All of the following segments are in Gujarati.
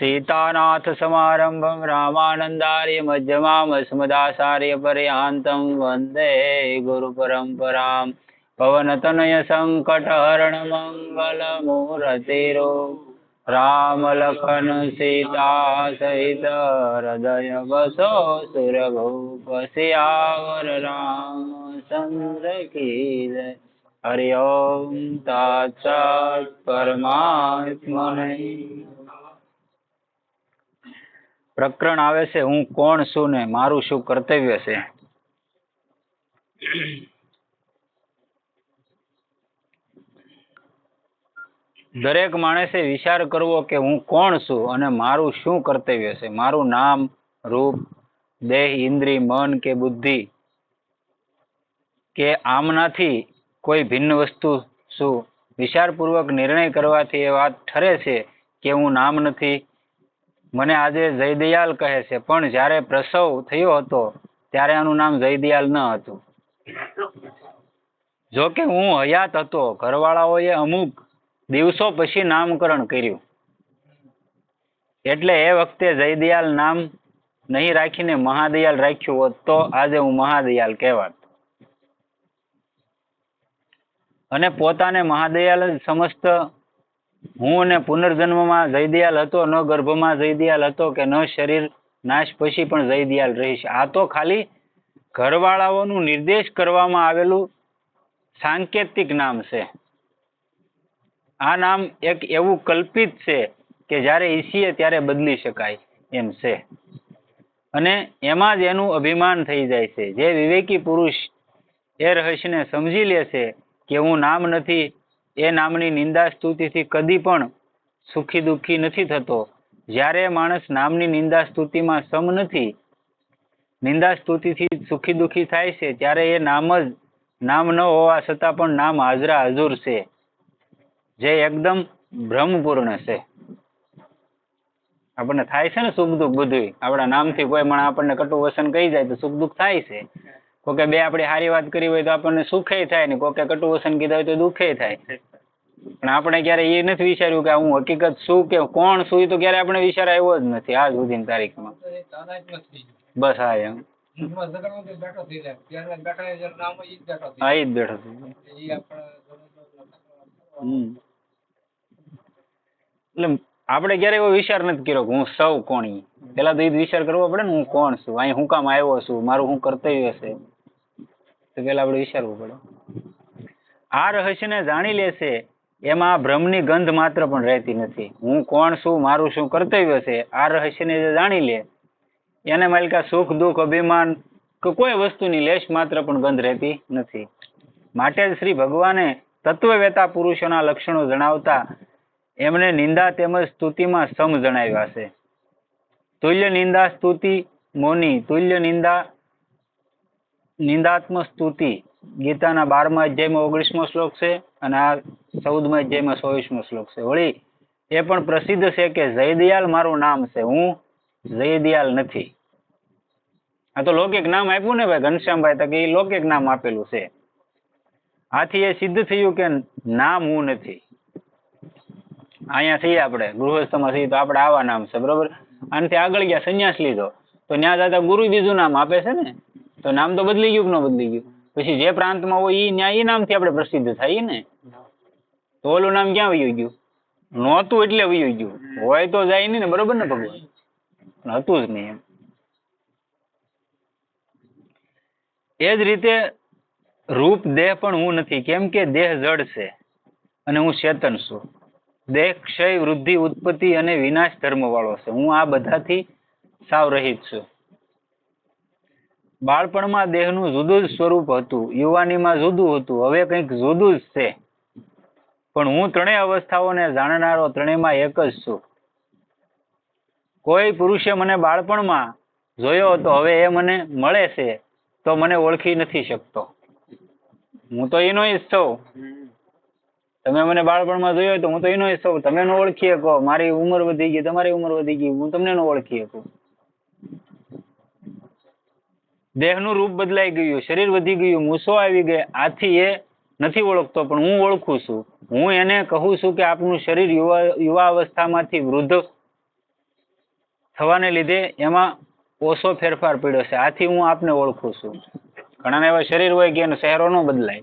सीतानाथ समारंभम रामानंदार्य मध्यमाम अस्मदाचार्य पर्यांतम वंदे गुरु परंपरा पवनतनय संकट हरण मंगल मूर्तिरो राम लखन सीता सहित हृदय बसो सुर भूपसियावर राम चंद्र की जय हरि ओम ताचा परमात्मने પ્રકરણ આવે છે, હું કોણ છું ને મારું શું કર્તવ્ય છે? દરેક માણસે વિચાર કરવો કે હું કોણ છું અને મારું શું કર્તવ્ય છે? મારું નામ, રૂપ, દેહ, ઇન્દ્રિય, મન કે બુદ્ધિ કે આમનાથી કોઈ ભિન્ન વસ્તુ શું? વિચારપૂર્વક નિર્ણય કરવાથી એ વાત ઠરે છે કે હું નામ નથી મને આજે જયદયાલ કહે છે. પણ જ્યારે પ્રસવ થયો હતો, ત્યારે આનું નામ જયદયાલ ન હતું. જો કે હું હયાત હતો. ઘરવાળાઓએ અમુક દિવસો પછી નામકરણ કર્યું. એટલે એ વખતે જયદયાલ નામ નહીં રાખીને મહાદયાલ રાખ્યું હોત તો આજે હું મહાદયાલ કહેવાત. અને પોતાને મહાદયાલ જ સમજત હું અને પુનર્જન્મમાં જયદયાલ હતો, ન ગર્ભમાં જયદયાલ હતો કે ન શરીર નાશ પછી પણ જયદયાલ રહીશ. આ તો ખાલી ઘરવાળાઓનું નિર્દેશ કરવામાં આવેલું સાંકેતિક નામ છે. આ નામ એક એવું કલ્પિત છે કે જ્યારે ઈચ્છીએ ત્યારે બદલી શકાય એમ છે. અને એમાં જ એનું અભિમાન થઈ જાય છે. જે વિવેકી પુરુષ એ રહસ્યને સમજી લે છે કે હું નામ નથી એ નામની નિંદા સ્તુતિથી કદી પણ સુખી દુઃખી નથી થતો. જ્યારે માણસ નામની નિંદા સ્તુતિમાં સમ નથી, નિંદા સ્તુતિથી સુખી દુઃખી થાય છે, ત્યારે એ નામ જ નામ ન હોવા છતાં પણ નામ હાજરા હજુર છે. જે એકદમ ભ્રમપૂર્ણ છે. આપણને થાય છે ને સુખ દુઃખ બધું આપણા નામથી કોઈ પણ આપણને કટુ વસન કહી જાય તો સુખ દુઃખ થાય છે. કોકે બે આપણી સારી વાત કરી હોય તો આપણને સુખે થાય ને કોકે કટુ વસન કીધા હોય તો દુઃખે થાય. પણ આપણે ક્યારે એ નથી વિચાર્યું કે હું હકીકત શું કે કોણ શું તો ક્યારે આપણે વિચાર આવ્યો જ નથી આજ સુધીની તારીખમાં. બસ હા એમ. હા એ જ બેઠો હમ. એટલે આપણે ક્યારે એવો વિચાર નથી કર્યો કે હું સૌ કોણી પેલા તો એ વિચાર કરવો પડે ને હું કોણ છું? અહીં હું કામ આવ્યો છું? મારું હું કર્તવ્ય છે? તો પેલા આપણે વિચારવું પડે. આ રહસ્યને જાણી લેશે એમાં ભ્રમની ગંધ માત્ર પણ રહેતી નથી. હું કોણ છું, મારું શું કર્તવ્ય છે, આ રહસ્યને જે જાણી લે, એને માલિકા સુખ, દુઃખ, અભિમાન કે કોઈ વસ્તુની લેશ માત્ર પણ ગંધ રહેતી નથી. માટે જ શ્રી ભગવાને તત્વવેતા પુરુષોના લક્ષણો જણાવતા એમને નિંદા તેમજ સ્તુતિમાં સમ જણાવ્યા છે. તુલ્ય નિંદા સ્તુતિ મોની, તુલ્ય નિંદા નિંદાત્મક સ્તુતિ ગીતાના બારમા અધ્યાયમાં ઓગણીસમો શ્લોક છે અને આ ચૌદમા અધ્યાયમાં ચોવીસમો શ્લોક છે. વળી, એ પણ પ્રસિદ્ધ છે કે જયદયાલ મારું નામ છે. હું જયદયાલ નથી. આ તો લૌકિક નામ આપ્યું ને ભાઈ ઘનશ્યામભાઈ, તો કે એ લૌકિક નામ આપેલું છે. આથી એ સિદ્ધ થયું કે નામ હું નથી. અહીંયા છીએ આપણે, ગૃહસ્થમાં છીએ તો આપણે આવા નામ છે, બરોબર? આનાથી આગળ ગયા, સંન્યાસ લીધો. તો ત્યાં જતા ગુરુ બીજું નામ આપે છે ને? તો નામ તો બદલી ગયું કે ન બદલી ગયું? પછી જે પ્રાંતમાં હોય એ ન્યાય એ નામથી આપણે પ્રસિદ્ધ થાય ને? તો ઓલું નામ ક્યાં વયું ગયું? નહોતું એટલે વયું ગયું. હોય તો જાય નહીં ને, બરોબર ને ભગવાન? હતું જ નહીં એમ. એ જ રીતે રૂપ દેહ પણ હું નથી. કેમ કે દેહ જડ છે અને હું ચેતન છું. દેહ ક્ષય, વૃદ્ધિ, ઉત્પત્તિ અને વિનાશ ધર્મ વાળો છે. હું આ બધાથી સાવ રહિત છું. બાળપણમાં દેહનું જુદું જ સ્વરૂપ હતું, યુવાનીમાં જુદું હતું, હવે કંઈક જુદું જ છે. પણ હું ત્રણેય અવસ્થાઓને જાણનારો ત્રણેયમાં એક જ છું. કોઈ પુરુષે મને બાળપણમાં જોયો હતો હવે એ મને મળે છે, તો મને ઓળખી નથી શકતો. હું તો એનો જ છું. તમે મને બાળપણમાં જોયો તો હું તો એનો જ છું. તમે ન ઓળખી શકો. મારી ઉંમર વધી ગઈ, તમારી ઉંમર વધી ગઈ, હું તમને ઓળખી શકું. દેહનું રૂપ બદલાઈ ગયું, શરીર વધી ગયું, મૂસો આવી ગયા. આથી એ નથી ઓળખતો, પણ હું ઓળખું છું. હું એને કહું છું કે આપનું શરીર યુવા યુવા અવસ્થામાંથી વૃદ્ધ થવાને લીધે એમાં ઓછો ફેરફાર પડ્યો છે. આથી હું આપને ઓળખું છું. ઘણાને એવા શરીર હોય કે એનો ચહેરો ન બદલાય.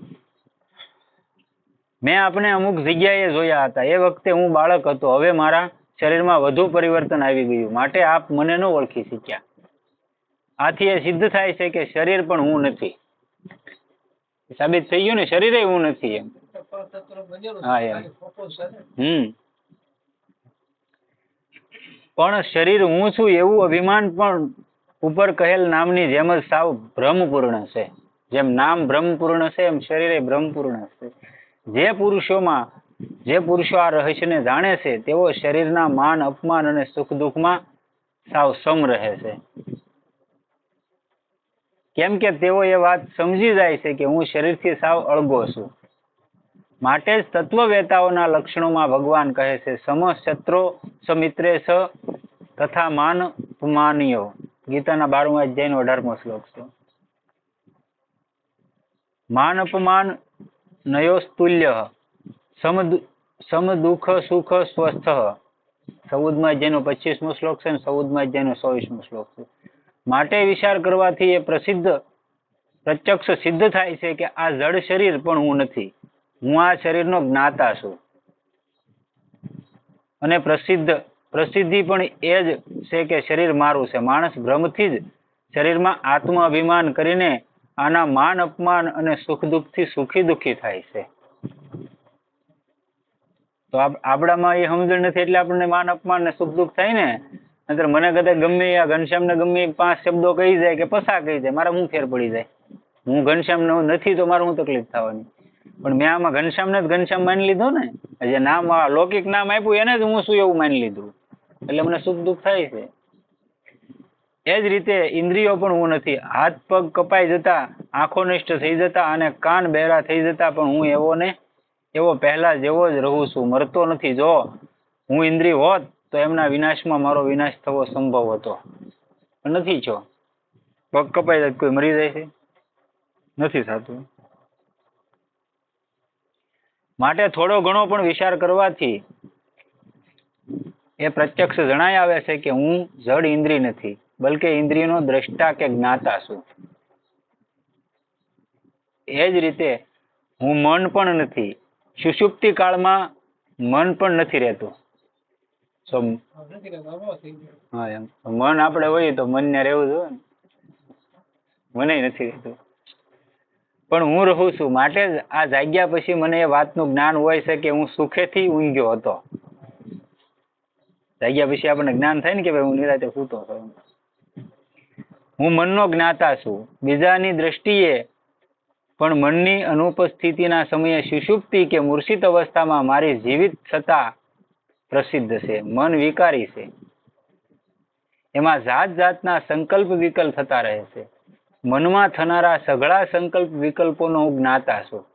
મેં આપને અમુક જગ્યાએ જોયા હતા. એ વખતે હું બાળક હતો. હવે મારા શરીરમાં વધુ પરિવર્તન આવી ગયું. માટે આપ મને ન ઓળખી શક્યા. આથી એ સિદ્ધ થાય છે કે શરીર પણ હું નથી. સાબિત થઈ ગયું ને શરીરે હું નથી એમ. હા, એમ. હમ. પણ શરીર હું છું એવું અભિમાન પણ ઉપર કહેલ નામની જેમ જ સાવ ભ્રમપૂર્ણ છે. જેમ નામ ભ્રમપૂર્ણ છે એમ શરીર ભ્રમપૂર્ણ છે. જે પુરુષોમાં જે પુરુષો આ રહસ્યને જાણે છે તેઓ શરીરના માન અપમાન અને સુખ દુઃખમાં સાવ સમ રહે છે. કેમ કે તેઓ એ વાત સમજી જાય છે કે હું શરીરથી સાવ અળગો છું. માટે જ તત્વવેતાઓના લક્ષણોમાં ભગવાન કહે છે, સમ શત્રો સમિત્રે સ તથા માન અપમાનીયો ગીતાના બારમા અધ્યાયનો અઢારમો શ્લોક છે. માન અપમાન નયોસ્તુલ્ય સમ દુ- સમ દુઃખ સુખ સ્વસ્થ. ચૌદમાં અધ્યાયનો પચીસમો શ્લોક છે અને ચૌદમાં અધ્યાયનો ચોવીસમો શ્લોક છે. માટે વિચાર કરવાથી એ પ્રસિદ્ધ પ્રત્યક્ષ સિદ્ધ થાય છે કે આ જડ શરીર પણ હું નથી. હું આ શરીરનો જ્ઞાતા છું. અને પ્રસિદ્ધ, પ્રસિદ્ધિ પણ એ જ છે કે શરીર મારું છે. માણસ ભ્રમથી જ શરીરમાં આત્મ અભિમાન કરીને આના માન અપમાન અને સુખ દુઃખથી સુખી દુઃખી થાય છે. તો આપણામાં એ સમજણ નથી એટલે આપણને માન અપમાન ને સુખ દુઃખ થાય ને? નહીતર મને કદાચ ગમે આ ઘનશ્યામને ગમે પાંચ શબ્દો કહી જાય કે પસા કહી જાય, મારે હું ફેર પડી જાય. હું ઘનશ્યામ નથી તો મારે હું તકલીફ થવાની? પણ મેં આમાં ઘનશ્યામને જ ઘનશ્યામ માની લીધો ને જે નામ લૌકિક નામ આપ્યું, એને જ હું શું એવું માની લીધું? એટલે મને સુખ દુઃખ થાય છે. એ જ રીતે ઇન્દ્રિયો પણ હું નથી. હાથ પગ કપાઈ જતા, આંખો નિષ્ઠ થઈ જતા અને કાન બહેરા થઈ જતા પણ હું એવો ને, એવો પહેલા જેવો જ રહું છું. મરતો નથી. જો હું ઇન્દ્રિય હોત તો એમના વિનાશમાં મારો વિનાશ થવો સંભવ હતો. નથી છો પગ કપાઈ જાય કોઈ મરી જાય છે? નથી થતું. માટે થોડો ઘણો પણ વિચાર કરવાથી એ પ્રત્યક્ષ જણાય આવે છે કે હું જડ ઇન્દ્રિય નથી, બલકે ઇન્દ્રિયનો દ્રષ્ટા કે જ્ઞાતા છું. એ જ રીતે હું મન પણ નથી. સુષુપ્તિ કાળમાં મન પણ નથી રહેતું. મન આપણે હોઈએ તો મનને રહેવું જોઈએ ને. મને નથી રહેતું. પણ હું રહું છું. માટે જ આ જાગ્યા પછી મને એ વાતનું જ્ઞાન હોય છે કે હું સુખેથી ઊંઘ્યો હતો. જાગ્યા પછી આપણને જ્ઞાન થાય ને કે ભાઈ હું નિરાતે સૂતો હતો. હું મનનો જ્ઞાતા છું. બીજાની દ્રષ્ટિએ પણ મનની અનુપસ્થિતિના સમયે સુષુપ્તિ કે મૂર્છિત અવસ્થામાં મારી જીવિત સત્તા પ્રસિદ્ધ છે, મન વિકારી છે. એમાં જાત જાતના સંકલ્પ વિકલ્પ થતા રહે છે. મનમાં થનારા સઘળા સંકલ્પ વિકલ્પોનો જ્ઞાતા છું.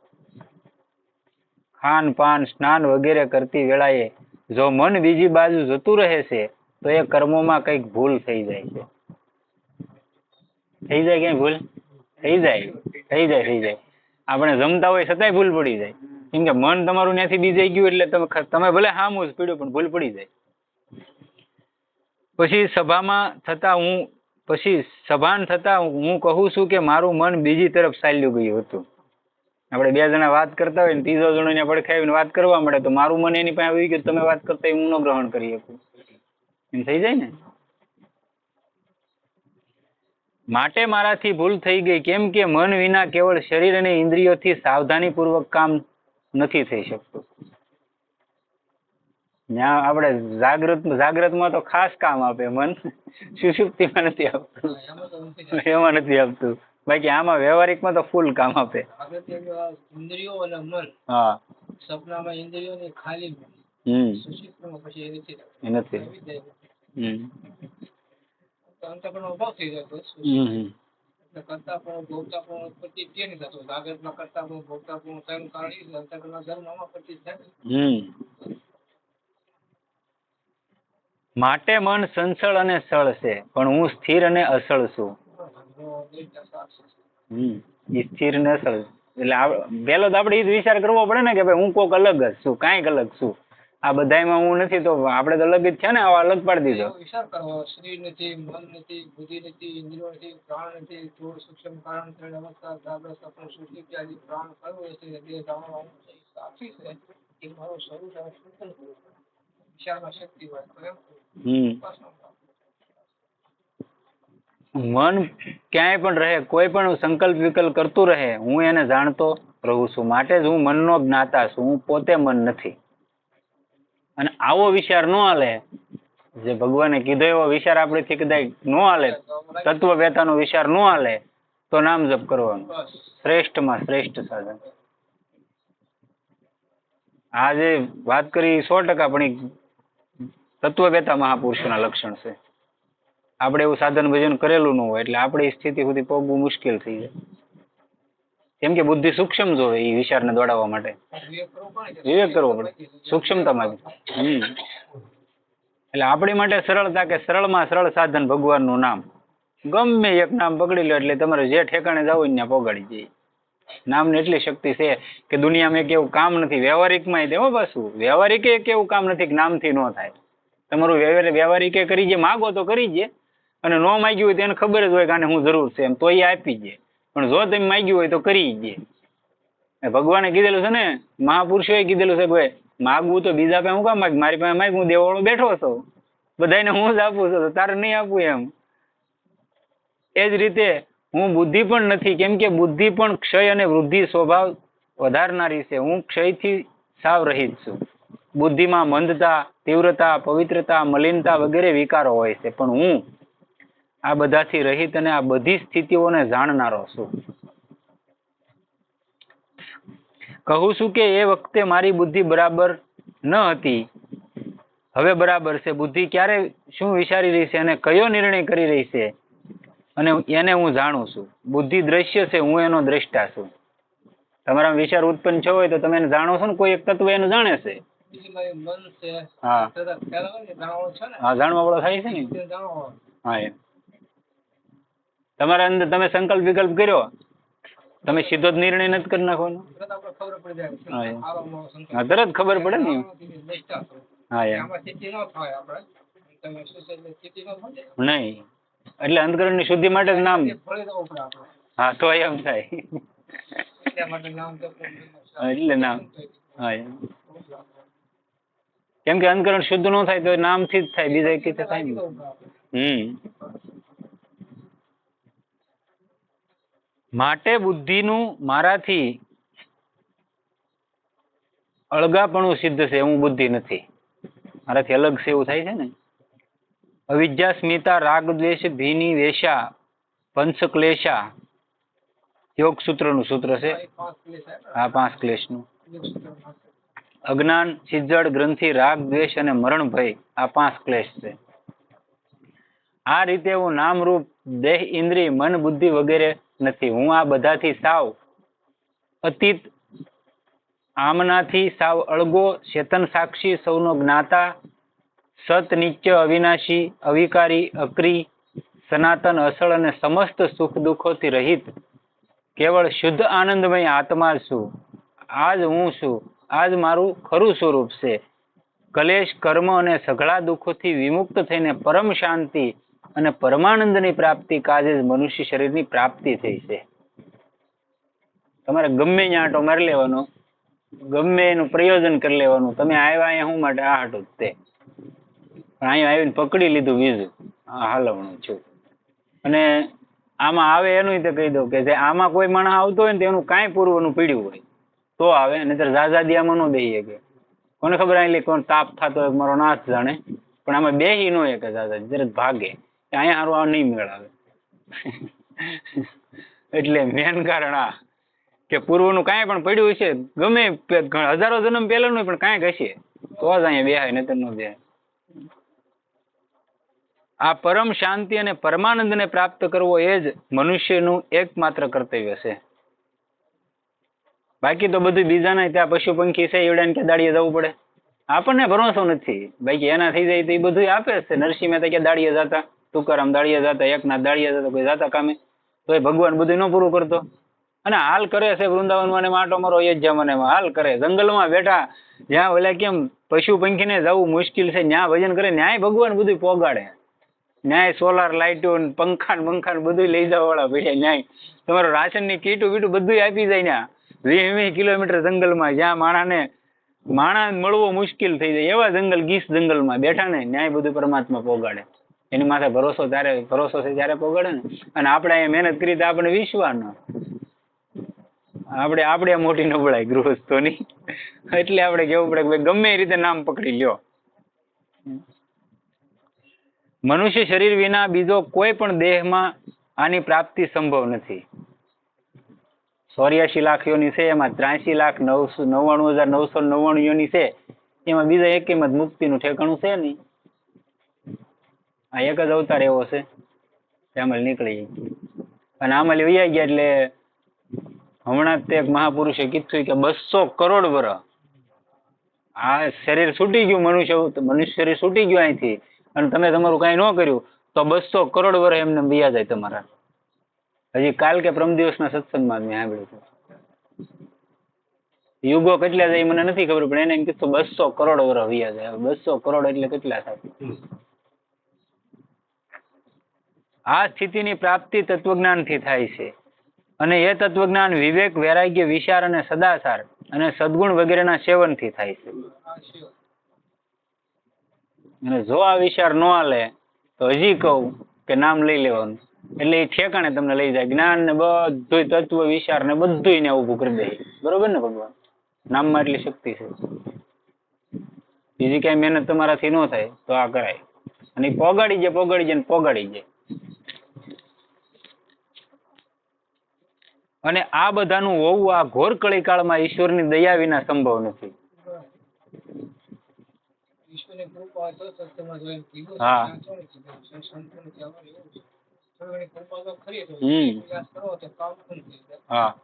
ખાન પાન, સ્નાન વગેરે કરતી વેળાએ જો મન બીજી બાજુ જતું રહે છે, તો એ કર્મોમાં કંઈક ભૂલ થઈ જાય છે. થઈ જાય ક્યાંય ભૂલ? થઈ જાય. થઈ જાય થઈ જાય. આપણે જમતા હોય છતાંય ભૂલ પડી જાય. કેમ કે મન તમારું ત્યાંથી બીજાઈ ગયું એટલે તમે તમે ભલે હામું જ પીડ્યું, પણ ભૂલ પડી જાય. પછી સભામાં થતા હું, પછી સભાન થતા હું કહું છું કે મારું મન બીજી તરફ ચાલ્યું ગયું હતું. આપણે બે જણા વાત કરતા હોય ને ત્રીજો જણો એને પડખાવીને વાત કરવા મળે તો મારું મન એની પાસે આવી ગયું તમે વાત કરતા હું ન ગ્રહણ કરી શકું. એમ થઈ જાય ને? માટે મારાથી ભૂલ થઈ ગઈ, કેમ કે મન વિના કેવળ શરીર અને ઇન્દ્રિયોથી સાવધાનીપૂર્વક કામ નથી થઈ શકતું. જ્યાં આપણે જાગૃત જાગૃતમાં તો ખાસ કામ આપે મન સુષુપ્તિમાં નથી આપતું. એમાં નથી આપતું. બાકી આમાં વ્યવહારિકમાં તો ફૂલ કામ આપે. ઇન્દ્રિયો અને મન. હા. સપનામાં ઇન્દ્રિયો ને ખાલી હમ. સુષુપ્તિમાં પછી એ નથી. હમ. અંતકરણનો અભાવ થઈ જતો હમ. કરતા પણ ભોગતા પણ ઉત્પત્તિ તે નહીં થતો જાગૃતમાં કરતા પણ ભોગતા પણ તેનું કારણ એ છે અંતઃકરણના ધર્મ આમાં પ્રતિ હમ. માટે મન સંસળ અને સળ છે, પણ હું સ્થિર અને અસળ છું. હમ. સ્થિર ને અસળ. એટલે પહેલો તો આપણે એ જ વિચાર કરવો પડે ને કે ભાઈ હું કોક અલગ જ છું, કાંઈક અલગ છું. આ બધાયમાં હું નથી તો આપણે તો અલગ જ છે ને આવા અલગ પાડી દીધો. વિચાર કરવો શરીર નથી મન નથી બુદ્ધિ નથી ઇન્દ્રિયો નથી પ્રાણ નથી સ્થૂળ સૂક્ષ્મ કારણ ત્રણ અવસ્થા જાગ્રત સ્વપ્ન સુષુપ્તિ ઇત્યાદિ પ્રાણ કરવો છે. દેહ જાણવાનું છે એ સાચી છે એ મારું સ્વરૂપ અને સૂચન વિચારમાં શક્તિ હોય તો એમ. મન ક્યાંય પણ રહે કોઈ પણ સંકલ્પ વિકલ્પ કરતું રહે હું એને જાણતો રહું છું. માટે જ હું મનનો જ્ઞાતા છું હું પોતે મન નથી. અને આવો વિચાર ન હાલે. જે ભગવાને કીધો એવો વિચાર આપણેથી કદાચ ન હાલે. તત્વ વેતાનો વિચાર ન હાલે, તો નામ જપ કરવાનું. શ્રેષ્ઠ શ્રેષ્ઠમાં શ્રેષ્ઠ સાધન. આ જે વાત કરી સો ટકા, પણ તત્વવેતા મહાપુરુષોના લક્ષણ છે. આપણે એવું સાધન ભજન કરેલું ન હોય, એટલે આપણી સ્થિતિ સુધી પહોંચવું મુશ્કેલ થઈ જાય. કેમ કે બુદ્ધિ સૂક્ષ્મ જોવે એ વિચારને દોડાવવા માટે. વિવેક કરવો પડે. સૂક્ષ્મતામાં હમ. એટલે આપણી માટે સરળતા કે સરળમાં સરળ સાધન ભગવાનનું નામ. ગમે એક નામ પકડી લો એટલે તમારે જે ઠેકાણે જાવ હોય ત્યાં જાય નામની એટલી શક્તિ છે કે દુનિયામાં એક એવું કામ નથી. વ્યવહારિકમાં તેવો પાછું. વ્યવહારિકે એક એવું કામ નથી કે નામથી ન થાય. તમારું વ્યવહાર, વ્યવહારિકે કરી જે માગો તો કરી જે. અને ન માગ્યું હોય તો ખબર જ હોય કે આને હું જરૂર છે એમ. તો એ આપી દે. પણ જો તમે માગ્યું હોય તો કરી દે. ભગવાને કીધેલું છે ને, મહાપુરુષોએ કીધેલું છે ભાઈ, માગવું તો બીજા પાસે હું કામ માગ મારી પાસે માગ, હું દેવાળો બેઠો છો. બધાને હું જ આપું છું તારે નહીં આપું એમ. એ જ રીતે હું બુદ્ધિ પણ નથી, કેમ કે બુદ્ધિ પણ ક્ષય અને વૃદ્ધિ સ્વભાવ વધારનારી છે. હું ક્ષયથી સાવ રહિત છું. બુદ્ધિમાં મંદતા, તીવ્રતા, પવિત્રતા, મલિનતા વગેરે વિકારો હોય છે. પણ હું આ બધાથી રહિત અને આ બધી સ્થિતિઓને જાણનારો છું. કહું છું કે એ વખતે મારી બુદ્ધિ બરાબર ન હતી. હવે બરાબર છે. બુદ્ધિ ક્યારે શું વિચારી રહી છે અને કયો નિર્ણય કરી રહી છે અને એને હું જાણું છું. બુદ્ધિ દ્રશ્ય છે હું એનો દ્રષ્ટા છું. તમારા વિચાર ઉત્પન્ન થયો હોય તો તમે એને જાણો છો ને કોઈ એક તત્વ એનું જાણે છે. હા. જાણવા વાળો થાય છે ને? હા એમ. તમારા અંદર તમે સંકલ્પ વિકલ્પ કર્યો? તમે સીધો જ નિર્ણય નથી કરી નાખવાનો? હા, તરત ખબર પડે ને. હા ન નહીં. એટલે અંતકરણની શુદ્ધિ માટે જ નામ. હા તો એમ થાય. એટલા નામ. હા, કેમ કે અંતકરણ શુદ્ધ ન થાય તો નામથી જ થાય બીજા એક થાય હમ. માટે બુદ્ધિનું મારાથી અળગાપણું સિદ્ધ છે, હું બુદ્ધિ નથી. મારાથી અલગ છે એવું થાય છે ને? અવિદ્યા સ્મિતા રાગ દ્વેષ ભીની વેશા પંચક્લેશા યોગ સૂત્રનું સૂત્ર છે. આ પાંચ ક્લેશનું. અજ્ઞાન સિજ્જડ ગ્રંથિ, રાગ, દ્વેષ અને મરણ ભય, આ પાંચ ક્લેશ છે. આ રીતે હું નામરૂપ દેહ, ઇન્દ્રિય, મન, બુદ્ધિ વગેરે નથી. હું આ બધાથી સાવ અતીત, આમનાથી સાવ અળગો ચેતન સાક્ષી, સૌનો જ્ઞાતા, સત નિત્ય અવિનાશી, અવિકારી, અક્રી, સનાતન અસળ અને સમસ્ત સુખ દુઃખોથી રહિત, કેવળ શુદ્ધ આનંદમય આત્મા છું. આજ હું છું. આજ મારું ખરું સ્વરૂપ છે. કલેશ, કર્મ અને સઘળા દુઃખોથી વિમુક્ત થઈને પરમ શાંતિ અને પરમાનંદની પ્રાપ્તિ કાજે જ મનુષ્ય શરીરની પ્રાપ્તિ થઈ છે. તમારે ગમે આંટો મારી લેવાનો, ગમે એનું પ્રયોજન કરી લેવાનું, તમે આવ્યા અહીંયા હું માટે આ હાટો તે. પણ અહીંયા આવીને પકડી લીધું બીજું હાલવણું છું. અને આમાં આવે એનું તે કહી દઉં કે જે આમાં કોઈ માણસ આવતો હોય ને તેનું કાંઈ પૂર્વનું પીડ્યું હોય, તો આવે, નહીતર ઝાઝાદી આમાં ન દઈએ કે. કોને ખબર આટલી કોણ તાપ થતો હોય મારો નાથ જાણે, પણ આમાં બેહી ન હોય કે ઝાઝાદી જરાક ભાગે. અહીંયા સારું આ નહીં મેળ આવે એટલે મેન કારણ આ કે પૂર્વનું કાંઈ પણ પડ્યું હશે, ગમે હજારો જન્મ પહેલાનું પણ કાંઈક હશે, તો જ અહીંયા બેહાય નતર ન બેહાય. આ પરમ શાંતિ અને પરમાનંદને પ્રાપ્ત કરવો એ જ મનુષ્યનું એકમાત્ર કર્તવ્ય છે. બાકી તો બધું બીજાના ત્યાં પશુ પંખી છે એવડાને કે દાડીએ જવું પડે. આપણને ભરોસો નથી. બાકી એના થઈ જાય તો એ બધું આપે છે. નરસિંહ મહેતા કે દાડીએ જતા? તુકારામ દાડીએ જતા એકનાથ દાડીએ જતા, કોઈ જતા કામે? તો એ ભગવાન બધું ન પૂરું કરતો. અને હાલ કરે છે વૃંદાવનમાં માટો મારો અયોધ્યા મને હાલ કરે. જંગલમાં બેઠા. જ્યાં ઓલા કેમ પશુ પંખીને જવું મુશ્કેલ છે ન્યા ભજન કરે, ન્યાય ભગવાન બધું પોગાડે. ન્યાય સોલાર લાઇટો પંખાન પંખા પંખા ને બધું લઈ જવા વાળા ભાઈ ન્યાય. તમારું રાશનની કીટું બીટું બધું આપી જાય ન્યા વીસ વીસ કિલોમીટર જંગલમાં, જ્યાં માણાને, માણા મળવો મુશ્કેલ થઈ જાય. એવા જંગલ, ગીસ જંગલમાં બેઠા ને ન્યાય બધું પરમાત્મા પોગાડે. એની માથે ભરોસો ત્યારે ભરોસો છે ત્યારે પગડે ને, અને આપણે અહીંયા મહેનત કરી તો આપણે વિશ્વાનો આપણે આપણે મોટી નબળાઈ ગૃહસ્થોની. એટલે આપણે કેવું પડે કે ગમે એ રીતે નામ પકડી લ્યો. મનુષ્ય શરીર વિના બીજો કોઈ પણ દેહમાં આની પ્રાપ્તિ સંભવ નથી. ચોર્યાસી લાખ યોની છે, એમાં ત્રાસી લાખ નવસો, નવ્વાણું હજાર નવસો નવ્વાણું યોની છે. એમાં બીજા એક કિંમત મુક્તિનું ઠેકાણું છે નહીં. આ એક જ અવતાર એવો છે તેમાં નીકળી. અને આમાં વૈયા ગયા એટલે હમણાં તે એક મહાપુરુષે કીધું કે બસો કરોડ વર્ષ આ શરીર છૂટી ગયું મનુષ્ય મનુષ્ય શરીર છૂટી ગયું અહીંથી. અને તમે તમારું કાંઈ ન કર્યું, તો બસો કરોડ વર્ષ એમને વૈયા જાય તમારા. હજી કાલ કે પ્રમ દિવસના સત્સંગમાં મેં સાંભળ્યું યુગો કેટલા જાય મને નથી ખબર, પણ એને એમ કીધું બસો કરોડ વર્ષ વૈયા જાય. બસો કરોડ એટલે કેટલા થાય? આ સ્થિતિની પ્રાપ્તિ તત્વજ્ઞાનથી થાય છે. અને એ તત્વજ્ઞાન વિવેક, વૈરાગ્ય, વિચાર અને સદાચાર અને સદગુણ વગેરેના સેવનથી થાય છે. અને જો આ વિચાર ન આલે, તો હજી કહું કે નામ લઈ લેવાનું. એટલે એ ઠેકાણે તમને લઈ જાય. જ્ઞાન ને બધું તત્વ, વિચાર ને બધું ને ઊભું કરી દે. બરોબર ને ભગવાન? નામમાં એટલી શક્તિ છે. બીજી કઈ મહેનત તમારાથી ન થાય, તો આ કરાય. અને પોગાડી જાય પોગાડી જાય ને પોગાડી જાય. અને આ બધાનું હોવું આ ઘોર કળીકાળમાં ઈશ્વરની દયા વિના સંભવ નથી. હા.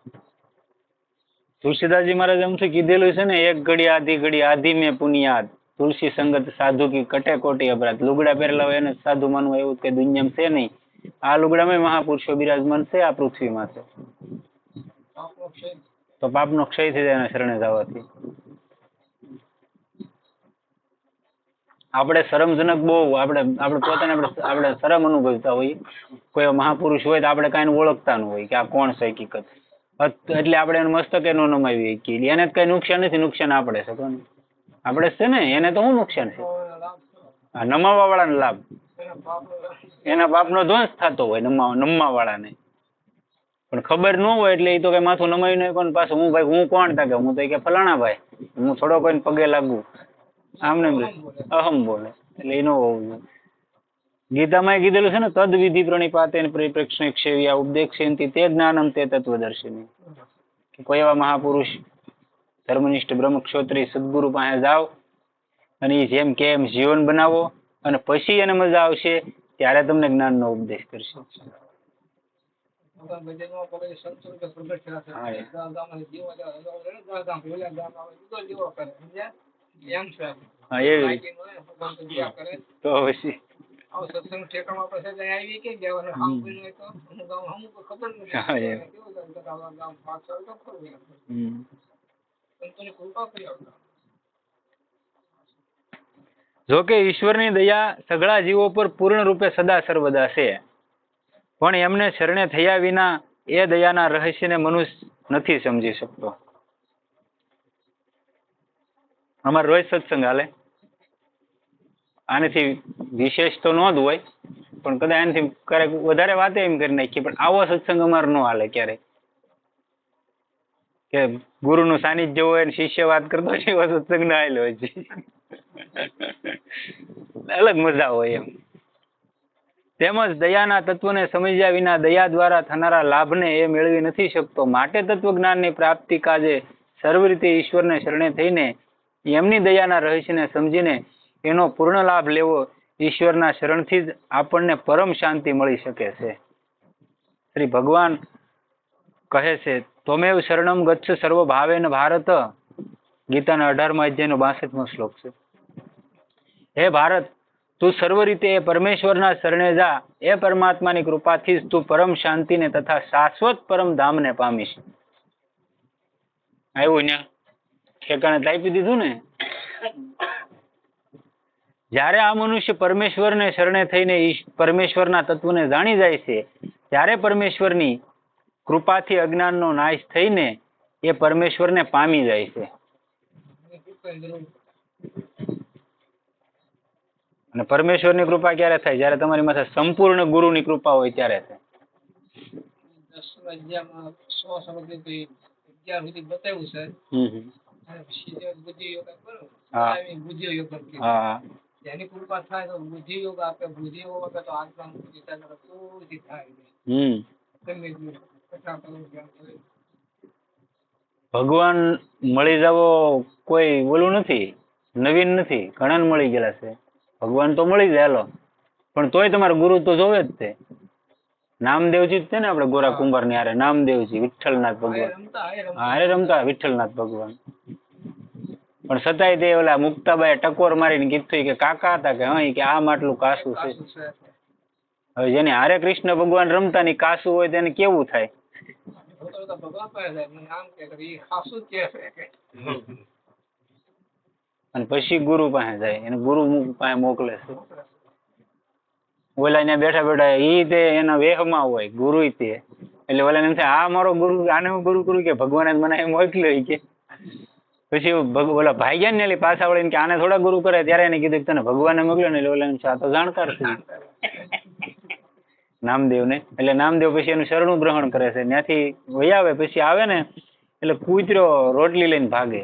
તુલસીદાસજી મહારાજ એમથી કીધેલું છે ને એક ઘડી આધી ઘડી આધી મેં પુનિયાદ. તુલસી સંગત સાધુ કી કટે કોટી અપરાધ. લુગડા પહેરેલા હોય એને સાધુ માનવું એવું કે દુનિયામાં છે નહીં. આ લુગડામાં મહાપુરુષો બિરાજમાન છે આ પૃથ્વીમાં છે. તો પાપનો ક્ષય થઈ જાય શરણે જવાથી. આપણે શરમજનક બહુ, આપણે આપણે પોતાને આપણે આપણે શરમ અનુભવતા હોઈએ. કોઈ મહાપુરુષ હોય તો આપણે કાંઈ ઓળખતા હોય કે આ કોણ છે હકીકત. એટલે આપણે એનું મસ્તક નો નમાવી શકીએ એને કઈ નુકસાન નથી, નુકસાન આપણે છે કોને? આપણે છે ને, એને તો શું નુકસાન છે. આ નમાવા વાળાને એના લાભ. એના બાપનો ધ્વંસ થતો હોય નમવા નમવા વાળાને પણ ખબર ન હોય એટલે એ તો કઈ માથું નમાવી નહીં, પણ પાછું હું ભાઈ, હું કોણ તા કે હું તો કે ફલાણા ભાઈ. હું થોડો કોઈને પગે લાગુ. આમને અહમ બોલે એટલે એનો હોવું ગીતામાં કીધેલું છે ને, તદ વિધિ પ્રણિપાતે પરિપ્રેક્ષણ ક્ષેવ્યા ઉપદેક્ષયંતી તે જ્ઞાનમ તે તત્વદર્શિની. કોઈ એવા મહાપુરુષ, ધર્મનિષ્ઠ બ્રહ્મક્ષોત્રી સદગુરુ પાસે જાઓ અને એ જેમ કે એમ જીવન બનાવો અને પછી એને મજા આવશે, ત્યારે તમને જ્ઞાનનો ઉપદેશ કરશે ભગવાન ભજનમાં પગે સંતો કે પ્રગટ થયા છે. હા, એ. ગામ ગામમાં દીવા જવા, દીવા જવા, ગામ ગામ, પેલા ગામ આવે, બધો દીવો કરે. સમજ્યા? એમ છે આ. હા એવી રીતે. બાકી નો હોય, ભગવાન તો દીવા કરે. તો પછી આવો સત્સંગ ઠેકાણું આપણે છે ત્યાં આવી કે જવાનું હામ કોઈનું હોય તો અમુક ગામ અમુક ખબર નથી હા, એ. કેવું છે કે આપણા ગામ પાછળ તો ખરું એમ. હમ. સંતોની કૃપા કરી આવતા જો કે ઈશ્વરની દયા સઘળા જીવો પર પૂર્ણ રૂપે સદા સર્વદા છે પણ એમને શરણે થયા વિના એ દયાના રહસ્યને મનુષ્ય નથી સમજી શકતો. અમારે રોજ સત્સંગ હાલે. આનાથી વિશેષ તો ન હોય, પણ કદાચ આનાથી ક્યારેક વધારે વાત એમ કરી નાખીએ, પણ આવો સત્સંગ અમારે ન હાલે ક્યારેક કે ગુરુનું સાનિધ્ય હોય અને શિષ્ય વાત કરતો હોય એવો સત્સંગ ના આવેલો હોય. અલગ મજા હોય એમ. તેમજ દયાના તત્વને સમજ્યા વિના દયા દ્વારા થનારા લાભને એ મેળવી નથી શકતો. માટે તત્વજ્ઞાનની પ્રાપ્તિ કાજે સર્વ રીતે ઈશ્વરને શરણે થઈને એમની દયાના રહસ્યને સમજીને એનો પૂર્ણ લાભ લેવો ઈશ્વરના શરણથી જ આપણને પરમ શાંતિ મળી શકે છે. શ્રી ભગવાન કહે છે, તોમેવ શરણમ ગચ્છ સર્વ ભાવેન ભારત. ગીતાના અઢારમા અધ્યાયનો બાસઠમો શ્લોક છે. હે ભારત તું સર્વ રીતે પરમેશ્વરના શરણે જા. એ પરમાત્માની કૃપાથી જ તું પરમ શાંતિને તથા શાશ્વત પરમ ધામને પામીશ. આવ્યું ને ઠેકાણે તો દીધું ને? જ્યારે આ મનુષ્ય પરમેશ્વરને શરણે થઈને પરમેશ્વરના તત્વને જાણી જાય છે, ત્યારે પરમેશ્વરની કૃપાથી અજ્ઞાનનો નાશ થઈને એ પરમેશ્વરને પામી જાય છે. અને પરમેશ્વરની કૃપા ક્યારે થાય? જ્યારે તમારી પાસે સંપૂર્ણ ગુરુની કૃપા હોય ત્યારે. ભગવાન મળી જવો કોઈ ઓલું નથી નવીન નથી ઘણા મળી ગયેલા છે. ભગવાન તો મળી જાય હાલો. પણ તોય તમારે ગુરુ તો જોવે જ તે. નામદેવજી જ છે ને આપણે ગોરા કુંભારની હારે નામદેવજી વિઠ્ઠલનાથ ભગવાન. હારે રમતા. હા હારે રમતા વિઠ્ઠલનાથ ભગવાન. પણ છતાંય તે ઓલા મુક્તાબાઈ ટકોર મારીને કીધું કે કાકા હતા કે હા કે આ માટલું કાસું છે. કાસું છે. હવે જેને હારે કૃષ્ણ ભગવાન રમતા ની કાસું હોય તેને કેવું થાય? અને પછી ગુરુ પાસે જાય એને ગુરુ પાસે મોકલે છે. ઓલા ત્યાં બેઠા બેઠા ઈ તે એના વેહમાં હોય ગુરુ તે. એટલે ઓલા એમ થાય આ મારો ગુરુ આને હું ગુરુ કરું કે ભગવાન જ મને એમ મોકલ્યો કે. પછી ઓલા ભાઈ ગયા ને એટલે પાછા વળીને કે આને થોડા ગુરુ કરે ત્યારે એને કીધું તને ભગવાને મોકલ્યો ને એટલે ઓલા એમ છે, આ તો જાણકાર છે. નામદેવને. એટલે નામદેવ પછી એનું શરણું ગ્રહણ કરે છે. ત્યાંથી વહી આવે પછી આવે ને એટલે કૂતરો રોટલી લઈને ભાગે.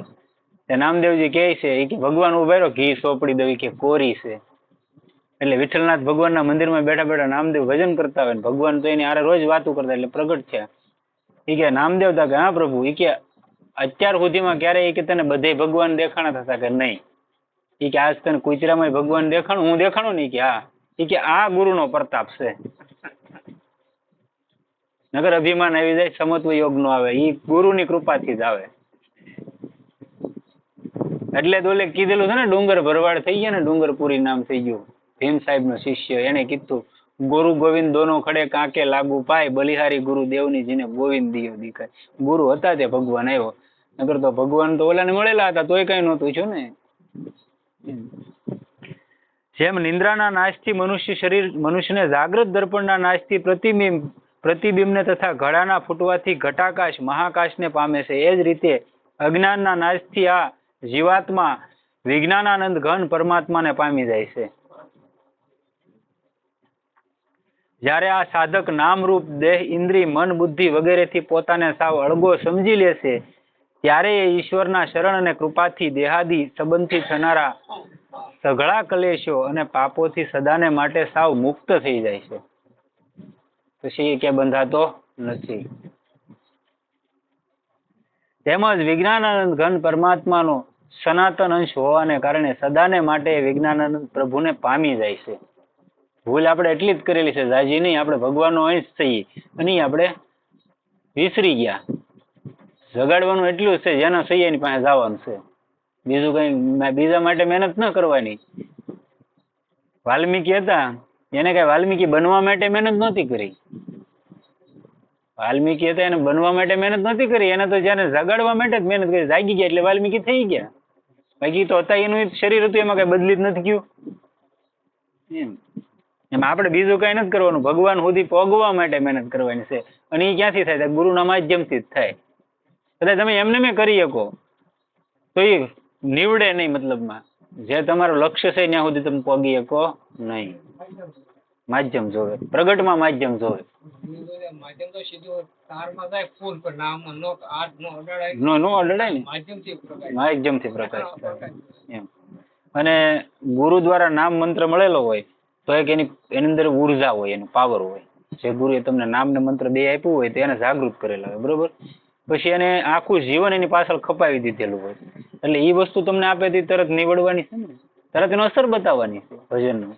નામદેવજી કહે છે કે ભગવાન ઊભા રહ્યો, ઘી સોપડી દઉં કે કોરી છે. એટલે વિઠ્ઠલનાથ ભગવાનના મંદિરમાં બેઠા બેઠા નામદેવ ભજન કરતા હોય ભગવાન તો એની આરે રોજ વાતું કરતા એટલે પ્રગટ થયા. એ કે નામદેવ તા કે હા પ્રભુ. એ કે અત્યાર સુધીમાં ક્યારે એ કે તને બધે ભગવાન દેખાણા થતા કે નહીં. એ કે આજ તને કુચરામાં ભગવાન દેખાણું? હું દેખાણું નહીં કે, હા. એ કે આ ગુરુનો પ્રતાપ છે. નગર અભિમાન આવી જાય, સમત્વ યોગ નો આવે એ ગુરુની કૃપાથી જ આવે. એટલે તો ઓલે કીધેલું છે ને, ડુંગર ભરવાડ થઈ ગયા ને ડુંગરપુરી નામ થઈ ગયું. ભીમ સાહેબ નો શિષ્ય એને કીધું, ગુરુ ગોવિંદ દોનો ખડે કાંકે લાગુ પાય, બલિહારી ગુરુ દેવની જેને ગોવિંદ દિયો દીખાય. ગુરુ હતા તે, ભગવાન આવ્યો. નગર તો ભગવાન તો ઓલાને મળેલા હતા, તોય કઈ નહોતું છું ને. જેમ નિંદ્રાના નાશથી મનુષ્ય શરીર, મનુષ્યને જાગૃત દર્પણના નાશથી પ્રતિબિંબ, પ્રતિબિંબને તથા ઘડાના ફૂટવાથી ઘટાકાશ, મહાકાશને પામે છે. એ જ રીતે અજ્ઞાનના નાશથી આ જીવાત્મા વિજ્ઞાનાનંદ ઘન પરમાત્માને પામી જાય છે. જ્યારે આ સાધક નામરૂપ દેહ, ઇન્દ્રિય, મન, બુદ્ધિ વગેરેથી પોતાને સાવ અળગો સમજી લેશે ત્યારે એ ઈશ્વરના શરણ અને કૃપાથી દેહાદી સંબંધથી થનારા સઘળા કલેશો અને પાપોથી સદાને માટે સાવ મુક્ત થઈ જાય છે. પછી કે બંધાતો નથી. તેમજ વિજ્ઞાનાનંદ ઘન પરમાત્માનો સનાતન અંશ હોવાને કારણે સદાને માટે વિજ્ઞાનાનંદ પ્રભુને પામી જાય છે. ભૂલ આપણે એટલી જ કરેલી છે, જાજી નહીં, આપણે ભગવાનનો અંશ થઈએ અને આપણે વિસરી ગયા. જગાડવાનું એટલું છે, જેના સહી એની પાસે જવાનું છે. બીજું કઈ બીજા માટે મહેનત ન કરવાની. વાલ્મીકી હતા, એને કઈ વાલ્મીકી બનવા માટે મહેનત નહોતી કરી. વાલ્મીકી હતા એને બનવા માટે મહેનત નથી કરી, એને તો જ્યારે જગાડવા માટે જ મહેનત કરી, જાગી ગયા એટલે વાલ્મીકી થઈ ગયા. બાકી તો હતા એનું શરીર હતું, એમાં કઈ બદલી જ નથી ગયું. એમ. આપણે બીજું કઈ નથી કરવાનું. ભગવાન સુધી પોગવા માટે મહેનત કરવાની છે. અને એ ક્યાંથી થાય? ગુરુના માધ્યમથી જ થાય. કદાચ તમે એમને મેં કરી શકો. તો એ નીવડે નહીં મતલબમાં. જે તમારું લક્ષ્ય છે, ત્યાં સુધી તમે પોગી શકો નહીં. માધ્યમ જોવે પ્રગટમાં માધ્યમ જોવે. માધ્યમ તો સીધું તારમાં જાય ફૂલ પણ નામમાં નો હાથ નો અડાડાય નો નો અડડાય ને? માધ્યમથી પ્રકાશ માધ્યમથી પ્રકાશ એમ. અને ગુરુ દ્વારા નામ મંત્ર મળેલો હોય તો એક એની એની અંદર ઊર્જા હોય એનો પાવર હોય. જે ગુરુએ તમને નામ ને મંત્ર બે આપ્યું હોય તો એને જાગૃત કરેલા હોય બરોબર? પછી એને આખું જીવન એની પાછળ ખપાવી દીધેલું હોય. એટલે એ વસ્તુ તમને આપે તે તરત નીવડવાની છે ને? તરત એનો અસર બતાવવાની છે ભજનનો.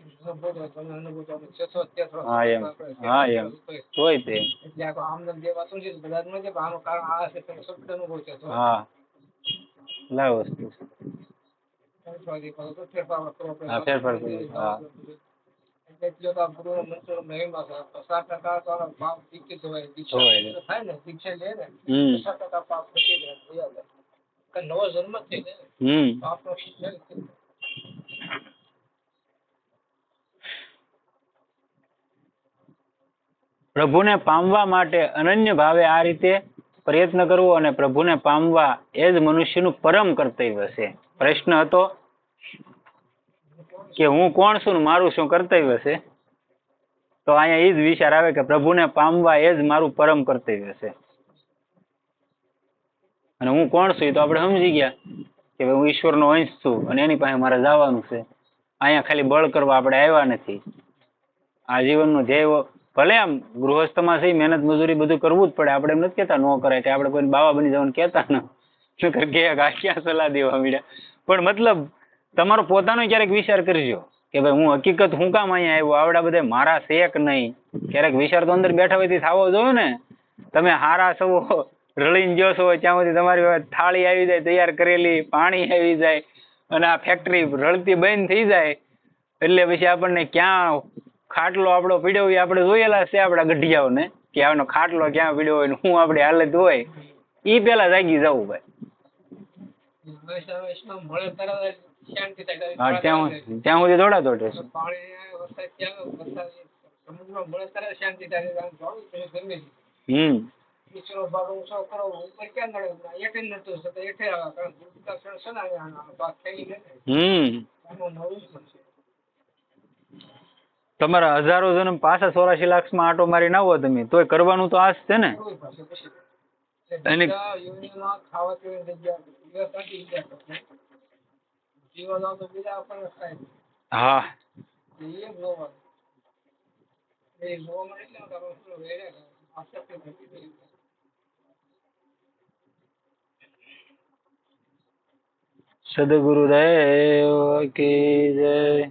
હા એમ હા એમ હોય તે હા લાવ વસ્તુ હા ફેરફાર કરી હા હમ પ્રભુને પામવા માટે અનન્ય ભાવે આ રીતે પ્રયત્ન કરવો અને પ્રભુને પામવા એ જ મનુષ્યનું પરમ કર્તવ્ય છે. પ્રશ્ન હતો કે હું કોણ છું મારું શું કર્તવ્ય છે? તો અહીંયા એ જ વિચાર આવે કે પ્રભુને પામવા એ જ મારું પરમ કર્તવ્ય છે. અને હું કોણ છું એ તો આપણે સમજી ગયા કે ભાઈ હું ઈશ્વરનો અંશ છું અને એની પાસે મારે જવાનું છે. અહીંયા ખાલી બળ કરવા આપણે આવ્યા નથી. આ જીવનનું ધ્યેય ભલે આમ ગૃહસ્થમાં છે મહેનત, મજૂરી બધું કરવું જ પડે. આપણે એમ નથી કહેતા, ન કરાય. કે આપણે કોઈ બાવા બની જવાનું કહેતા શું કરે કે ક્યાં સલાહ દેવા મીડ્યા? પણ મતલબ તમારો પોતાનો ક્યારેક વિચાર કરજો કે ભાઈ હું હકીકત હું કામ અહીંયા આવ્યો? આવડા બધા મારા છે કે નહીં? ક્યારેક વિચાર તો અંદર બેઠા હોય થવો જોઈએ ને. તમે હારા છો, રળીને જોશો ત્યાં સુધી તમારી થાળી આવી જાય, તૈયાર કરેલી, પાણી આવી જાય અને આ ફેક્ટરી રળતી બંધ થઈ જાય. એટલે પછી આપણને ક્યાં ખાટલો આપણો પીડ્યો હોય આપણે જોયેલા છે આપણા ગઢિયાઓને, કે આનો ખાટલો ક્યાં પીડ્યો હોય હું શું આપણે હાલત હોય એ પેલા જાગી જવું ભાઈ. હમ. તમારા હજારો જન્મ પાછા ચોરાશી લાખમાં આટો મારી ના હોય તમે. તોય કરવાનું તો આ છે ને. એની હા. સદગુરુદેવ કે જય.